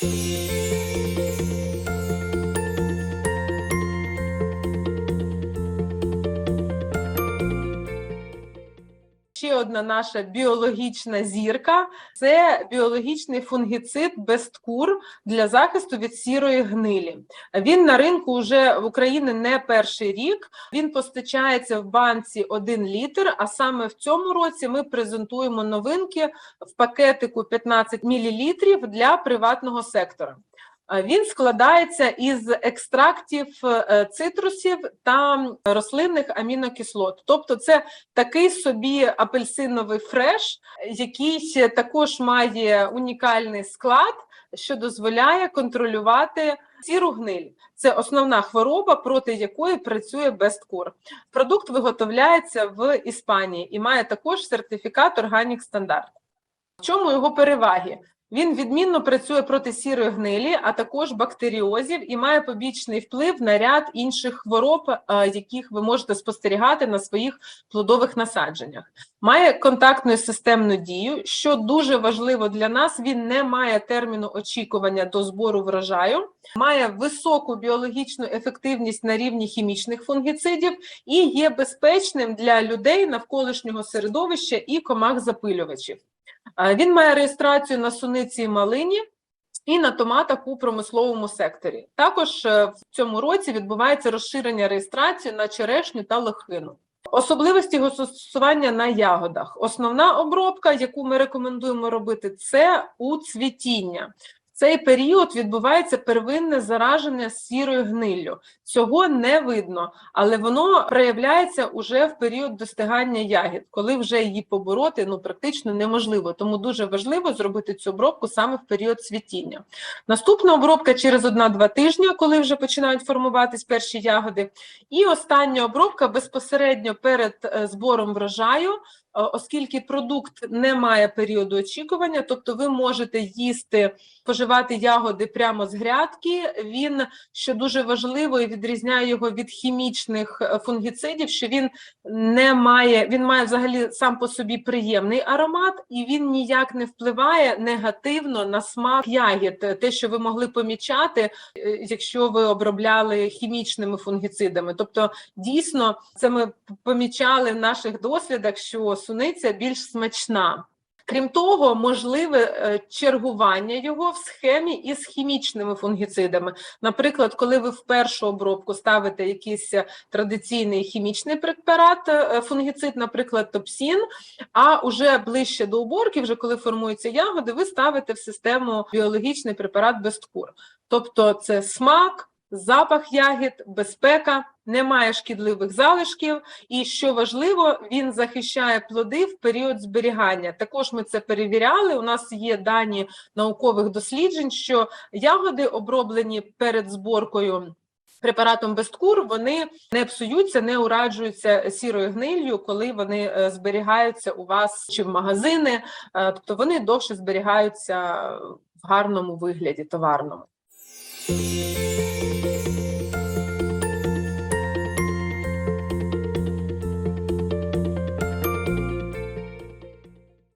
Música Ще одна наша біологічна зірка це біологічний фунгіцид Бесткур для захисту від сірої гнилі. Він на ринку вже в Україні не перший рік. Він постачається в банці 1 літр. А саме в цьому році ми презентуємо новинки в пакетику 15 мл для приватного сектора. Він складається із екстрактів е, цитрусів та рослинних амінокислот. Тобто, це такий собі апельсиновий фреш, який також має унікальний склад, що дозволяє контролювати сіру гниль. Це основна хвороба, проти якої працює Бесткур. Продукт виготовляється в Іспанії і має також сертифікат Organic Standard. В чому його переваги? Він відмінно працює проти сірої гнилі, а також бактеріозів і має побічний вплив на ряд інших хвороб, е, яких ви можете спостерігати на своїх плодових насадженнях. Має контактну і системну дію, що дуже важливо для нас. Він не має терміну очікування до збору врожаю, має високу біологічну ефективність на рівні хімічних фунгіцидів і є безпечним для людей навколишнього середовища і комах запилювачів. Він має реєстрацію на суниці і малині і на томатах у промисловому секторі. Також е, в цьому році відбувається розширення реєстрації на черешню та лохину. Особливості його застосування на ягодах. Основна обробка, яку ми рекомендуємо робити, це у цвітіння. Цей період відбувається первинне зараження сірою гниллю. Цього не видно, але воно проявляється уже в період достигання ягід, коли вже її побороти ну практично неможливо. Тому дуже важливо зробити цю обробку саме в період цвітіння. Наступна обробка через 1-2 тижні, коли вже починають формуватись перші ягоди. І остання обробка безпосередньо перед е, збором врожаю. Е, Оскільки продукт не має періоду очікування, тобто ви можете їсти, споживати ягоди прямо з грядки. Він що дуже важливо і відрізняє його від хімічних е, фунгіцидів, що він не має, він має взагалі сам по собі приємний аромат, і він ніяк не впливає негативно на смак ягід, те, що ви могли помічати, е, якщо ви обробляли хімічними фунгіцидами. Тобто, дійсно, це ми помічали в наших дослідах, що суниця більш смачна. Крім того, можливе е, чергування його в схемі із хімічними фунгіцидами. Наприклад, коли ви в першу обробку ставите якийсь е, традиційний хімічний препарат, е, фунгіцид, наприклад, топсін, а уже ближче до уборки, вже коли формуються ягоди, ви ставите в систему біологічний препарат Бесткур. Тобто це смак, запах ягід, безпека, немає шкідливих залишків, і що важливо, він захищає плоди в період зберігання. Також ми це перевіряли. У нас є дані наукових досліджень, що ягоди, оброблені перед зборкою. Препаратом Бесткур вони не псуються, не ураджуються сірою гниллю, коли вони е, зберігаються у вас чи в магазини, е, тобто вони довше зберігаються в гарному вигляді товарному.